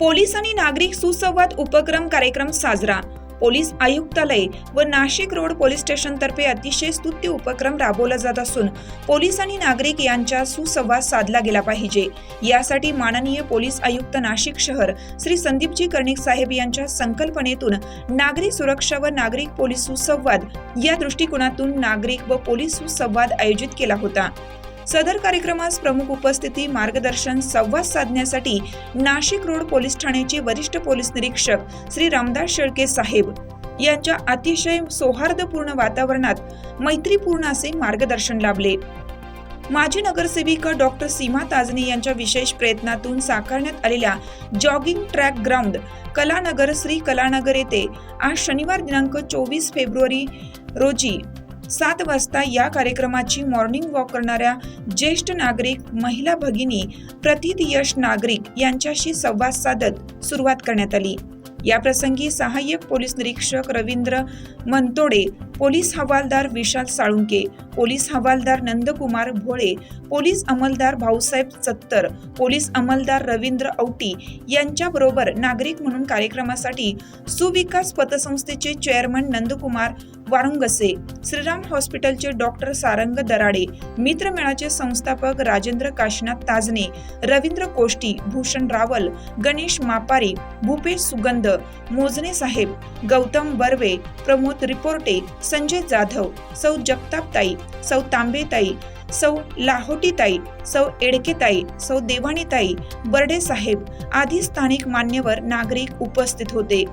Police आणि नागरिक सुसंवाद उपक्रम कार्यक्रम साजरा. पोलीस आयुक्तालय व नाशिक रोड पोलीस स्टेशनतर्फे अतिशय स्तुत्य उपक्रम राबवला जात असून पोलीस आणि नागरिक यांच्या सुसंवाद साधला गेला पाहिजे. यासाठी माननीय पोलीस आयुक्त नाशिक शहर श्री संदीपजी कर्णिक साहेब यांच्या संकल्पनेतून नागरिक सुरक्षा व नागरिक पोलीस सुसंवाद या दृष्टिकोनातून नागरिक व पोलीस सुसंवाद आयोजित केला होता. सदर कार्यक्रमास प्रमुख उपस्थिती मार्गदर्शन संवाद साधण्यासाठी नाशिक रोड पोलीस ठाण्याचे वरिष्ठ पोलीस निरीक्षक श्री रामदास शेळके साहेब. यांच्या अतिशय सौहार्दपूर्ण वातावरणात मैत्रीपूर्ण असे मार्गदर्शन लाभले. माजी नगरसेविका डॉक्टर सीमा ताजने यांच्या विशेष प्रयत्नातून साकारण्यात आलेल्या jogging track ground Kalanagar Shri Kalanagar येथे आज शनिवार दिनांक चोवीस फेब्रुवारी रोजी सात वाजता या कार्यक्रमाची मॉर्निंग वॉक करणाऱ्या ज्येष्ठ नागरिक महिला भगिनी प्रथित यश नागरिक यांच्याशी संवाद साधत सुरुवात करण्यात आली. या प्रसंगी सहाय्यक पोलीस निरीक्षक रवींद्र मनतोडे पोलीस हवालदार विशाल साळुंके पोलीस हवालदार नंदकुमार भोळे पोलीस अंमलदार भाऊसाहेब सत्तर पोलीस अंमलदार रवींद्र औटी यांच्याबरोबर नागरिक म्हणून कार्यक्रमासाठी सुविकास पतसंस्थेचे चेअरमन नंदकुमार वारुंगसे श्रीराम हॉस्पिटलचे डॉक्टर सारंग दराडे मित्रमेळाचे संस्थापक राजेंद्र काशीनाथ ताजने रवींद्र कोष्टी भूषण रावल गणेश मापारी भूपेश सुगंध मोजने साहेब गौतम बर्वे प्रमोद रिपोर्टे संजय जाधव सौ जगतापताई सौ तांबेताई सौ लाहोटीताई सौ एडकेताई सौ देवाणीताई बर्डे साहेब आदी स्थानिक मान्यवर नागरिक उपस्थित होते.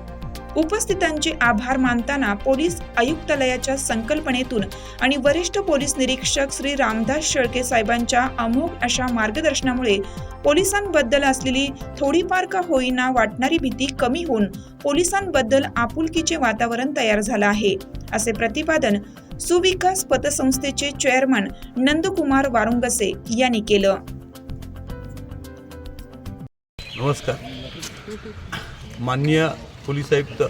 उपस्थितांचे आभार मानताना पोलीस आयुक्तालयाच्या संकल्पनेतून आणि वरिष्ठ पोलीस निरीक्षक श्री रामदास शेळके साहेबांच्या अमोघ अशा मार्गदर्शनामुळे पोलिसांबद्दल असलेली थोडीफार का होईना वाटणारी भीती कमी होऊन पोलिसांबद्दल आपुलकीचे वातावरण तयार झालं आहे असे प्रतिपादन सुविकास पतसंस्थेचे चेअरमन नंदकुमार वारुंगसे यांनी केलं. नमस्कार. माननीय पोलीस आयुक्त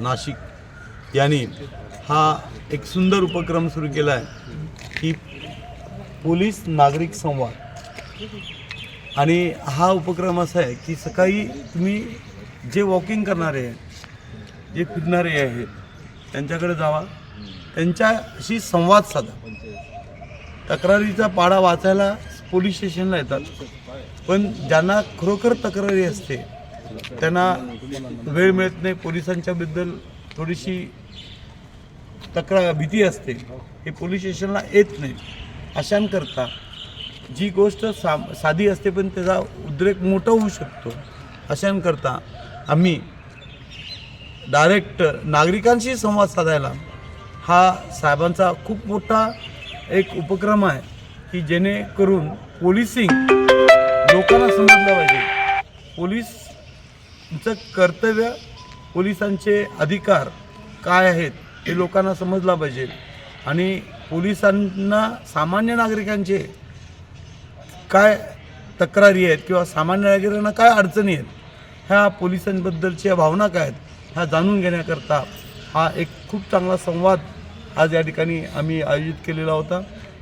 नाशिक यांनी हा एक सुंदर उपक्रम सुरू केला आहे की पोलीस नागरिक संवाद. आणि हा उपक्रम असा आहे की सकाळी तुम्ही जे वॉकिंग करणारे आहेत जे फिरणारे आहेत त्यांच्याकडे जावा. त्यांच्याशी संवाद साधा. तक्रारीचा पाडा वाचायला पोलीस स्टेशनला येतात. पण ज्यांना खरोखर तक्रारी असते त्यांना वेळ मिळत नाही पोलिसांच्याबद्दल थोडीशी तक्रार भीती असते. हे पोलीस स्टेशनला येत नाही. अशांकरता जी गोष्ट सा साधी असते पण त्याचा उद्रेक मोठा होऊ शकतो. अशांकरता आम्ही डायरेक्ट नागरिकांशी संवाद साधायला हा साहेबांचा खूप मोठा एक उपक्रम आहे की जेणेकरून पोलिसिंग लोकांना समजलं पाहिजे. तुमचं कर्तव्य पोलिसांचे अधिकार काय आहेत हे लोकांना समजला पाहिजे. आणि पोलिसांना सामान्य नागरिकांचे काय तक्रारी आहेत किंवा सामान्य नागरिकांना काय अडचणी आहेत ह्या पोलिसांबद्दलच्या भावना काय आहेत ह्या जाणून घेण्याकरता हा एक खूप चांगला संवाद आज या ठिकाणी आम्ही आयोजित केलेला होता.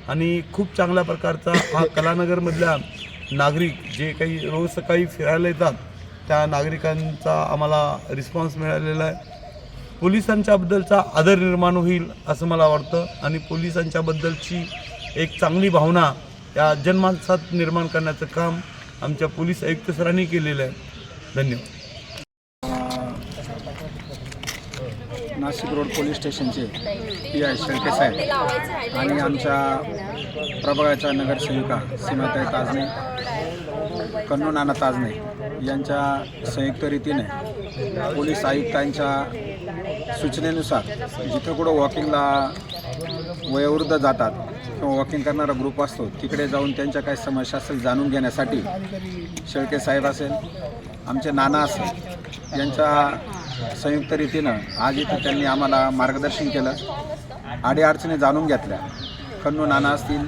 आणि खूप चांगल्या प्रकारचा हा कलानगरमधल्या नागरिक जे काही रोज सकाळी फिरायला येतात त्या नागरिकांचा आम्हाला रिस्पॉन्स मिळालेला आहे. पोलिसांच्याबद्दलचा आदर निर्माण होईल असं मला वाटतं आणि पोलिसांच्याबद्दलची एक चांगली भावना या जनमानसात निर्माण करण्याचं काम आमच्या पोलीस आयुक्त सरांनी केलेलं आहे. धन्यवाद. नाशिक रोड पोलीस स्टेशनचे पी आय शेळके साहेब आणि आमच्या प्रभागाच्या नगरसेविका सीमाताई ताजने कन्नू नाना ताजने. यांच्या संयुक्त रीतीने पोलीस आयुक्तांच्या सूचनेनुसार जिथं कुठं वॉकिंगला वयोवृद्ध जातात किंवा वॉकिंग करणारा ग्रुप असतो तिकडे जाऊन त्यांच्या काही समस्या असेल जाणून घेण्यासाठी शेळके साहेब असेल आमचे नाना असेल यांच्या संयुक्त रीतीनं आज इथं त्यांनी आम्हाला मार्गदर्शन केलं. अडीअडचणी जाणून घेतल्या. खन्नू नाना असतील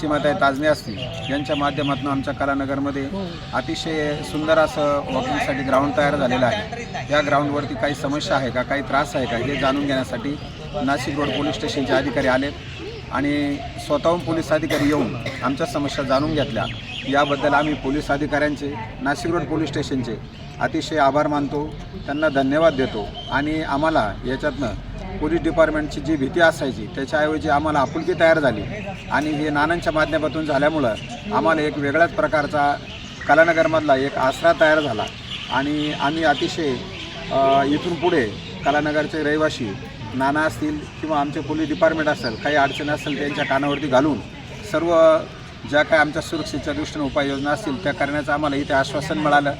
सीमाताई ताजने असतील यांच्या माध्यमातून आमच्या कलानगरमध्ये अतिशय सुंदर असं वॉकिंगसाठी ग्राउंड तयार झालेलं आहे. या ग्राउंडवरती काही समस्या आहे का? काही त्रास आहे का? हे जाणून घेण्यासाठी नाशिक रोड पोलीस स्टेशनचे अधिकारी आलेत आणि स्वतःहून पोलीस अधिकारी येऊन आमच्या समस्या जाणून घेतल्या. याबद्दल आम्ही पोलीस अधिकाऱ्यांचे नाशिक रोड पोलीस स्टेशनचे अतिशय आभार मानतो त्यांना धन्यवाद देतो आणि आम्हाला याच्यातनं पोलीस डिपार्टमेंटची जी भीती असायची त्याच्याऐवजी आम्हाला आपुलकी तयार झाली. आणि हे नानांच्या माध्यमातून झाल्यामुळं आम्हाला एक वेगळ्याच प्रकारचा कलानगरमधला एक आसरा तयार झाला. आणि आम्ही अतिशय इथून पुढे कलानगरचे रहिवासी नाना असतील किंवा आमचे पोलीस डिपार्टमेंट असेल काही अडचणी असेल त्यांच्या कानावरती घालून सर्व ज्या काही आमच्या सुरक्षेच्या दृष्टीने उपाययोजना असतील त्या करण्याचं आम्हाला इथे आश्वासन मिळालं.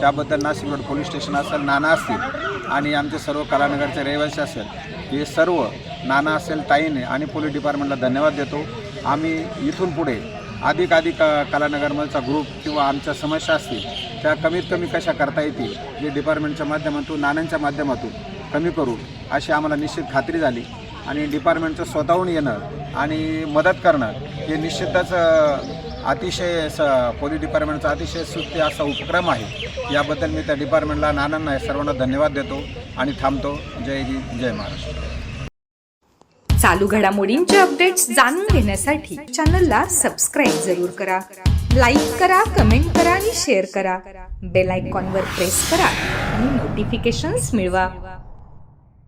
त्याबद्दल नाशिक रोड पोलीस स्टेशन असेल नाना असतील आणि आमचे सर्व कलानगरचे रहिवासी असेल हे सर्व नाना असेल ताईने आणि पोलीस डिपार्टमेंटला धन्यवाद देतो. आम्ही इथून पुढे अधिक अधिक कलानगरमधचा ग्रुप किंवा आमच्या समस्या असतील त्या कमीत कमी कशा करता येतील जे डिपार्टमेंटच्या माध्यमातून नाण्यांच्या माध्यमातून कमी करू अशी आम्हाला निश्चित खात्री झाली. आणि डिपार्टमेंटचं स्वतःहून येणं आणि मदत करणं हे निश्चितच अतिशय स पोलीस डिपार्टमेंटचा अतिशय सुत्य असा उपक्रम आहे. याबद्दल मी त्या डिपार्टमेंटला नानांना सर्वांना धन्यवाद देतो आणि थांबतो. जय हिंद जय महाराष्ट्र. चालू घडामोडींचे अपडेट्स जाणून घेण्यासाठी चॅनलला सबस्क्राईब जरूर करा. लाईक करा कमेंट करा आणि शेअर करा. बेल आयकॉनवर प्रेस करा आणि नोटिफिकेशन्स मिळवा.